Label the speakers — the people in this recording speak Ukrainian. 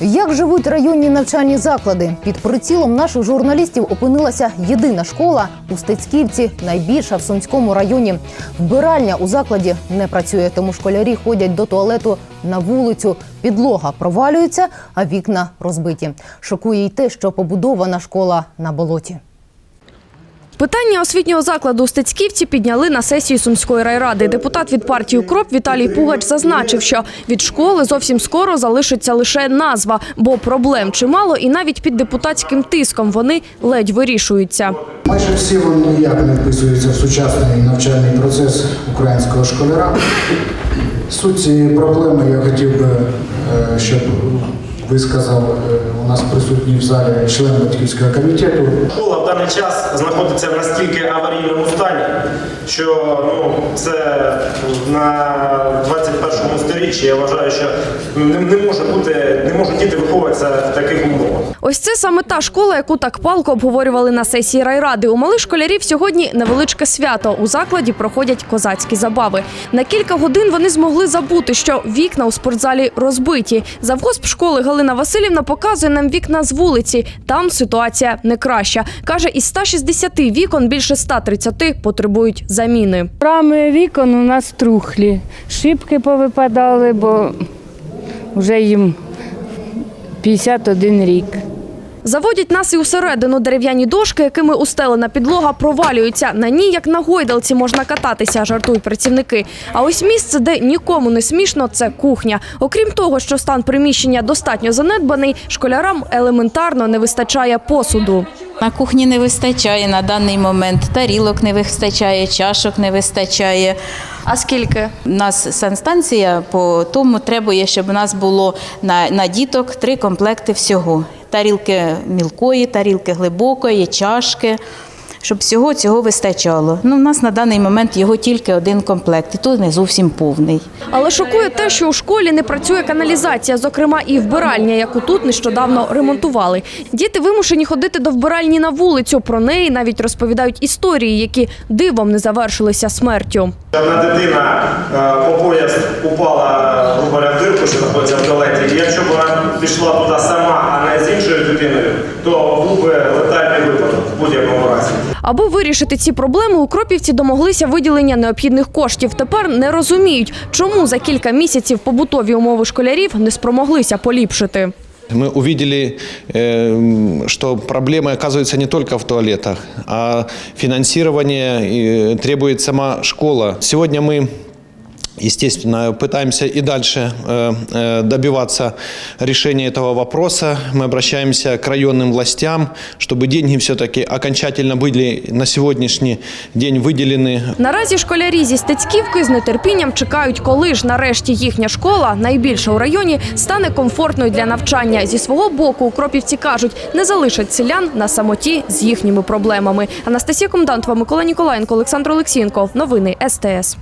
Speaker 1: Як живуть районні навчальні заклади? Під прицілом наших журналістів опинилася єдина школа у Стецьківці, найбільша в Сумському районі. Вбиральня у закладі не працює, тому школярі ходять до туалету на вулицю. Підлога провалюється, а вікна розбиті. Шокує й те, що побудована школа на болоті.
Speaker 2: Питання освітнього закладу у Стецьківці підняли на сесії Сумської райради. Депутат від партії «Укроп» Віталій Пугач зазначив, що від школи зовсім скоро залишиться лише назва, бо проблем чимало і навіть під депутатським тиском вони ледь вирішуються.
Speaker 3: Майже всі вони ніяк не вписуються в сучасний навчальний процес українського школяра. Суть цієї проблеми я хотів би, е, щоб висказав е, у нас присутній в залі член батьківського комітету.
Speaker 4: Школа в даний час знаходиться в настільки аварійному стані, що ну, це на 21 сторіччі я вважаю, що не, не може бути, не можуть діти виховуватися в таких умовах.
Speaker 2: Ось це саме та школа, яку так палко обговорювали на сесії райради. У малих школярів сьогодні невеличке свято. У закладі проходять козацькі забави. На кілька годин вони змогли забути, що вікна у спортзалі розбиті. Завгосп школи Галина Васильівна показує нам вікна з вулиці. Там ситуація не краща. Каже, із 160 вікон більше 130 потребують заміни.
Speaker 5: Рами вікон у нас трухлі, шибки повипадали, бо вже їм 51 рік.
Speaker 2: Заводять нас і усередину дерев'яні дошки, якими устелена підлога провалюються. На ній, як на гойдалці, можна кататися, жартують працівники. А ось місце, де нікому не смішно, це кухня. Окрім того, що стан приміщення достатньо занедбаний, школярам елементарно не вистачає посуду.
Speaker 6: На кухні не вистачає на даний момент. Тарілок не вистачає, чашок не вистачає.
Speaker 2: А скільки?
Speaker 6: У нас санстанція по тому требує, щоб у нас було на, на діток три комплекти всього: тарілки мілкої, тарілки глибокої, чашки. Щоб всього цього вистачало. Ну, у нас на даний момент його тільки один комплект, і то не зовсім повний.
Speaker 2: Але шокує те, що у школі не працює каналізація, зокрема і вбиральня, яку тут нещодавно ремонтували. Діти вимушені ходити до вбиральні на вулицю. Про неї навіть розповідають історії, які дивом не завершилися смертю.
Speaker 4: Одна дитина е, по пояс упала в дирку, що знаходиться в туалеті. І якщо б вона пішла туди сама, а не з іншою дитиною, то був би летальний випадок в будь-якому разі.
Speaker 2: Аби вирішити ці проблеми, укропівці домоглися виділення необхідних коштів. Тепер не розуміють, чому за кілька місяців побутові умови школярів не спромоглися поліпшити.
Speaker 7: Мы увидели, э, что проблемы оказываются не только в туалетах, а финансирование э, требует сама школа. Сегодня мы Естественно, пытаемся и дальше э, э, добиваться решения этого вопроса. Мы обращаемся к районным властям, чтобы деньги все-таки окончательно были на сегодняшний день выделены
Speaker 2: Наразі школярі зі Стецьківки з нетерпінням чекають, коли ж нарешті їхня школа, найбільша у районі, стане комфортною для навчання. Зі свого боку, укропівці кажуть, не залишать селян на самоті з їхніми проблемами. Анастасія Комдантова, Микола Ніколаєнко, Олександр Олексієнко. Новини СТС.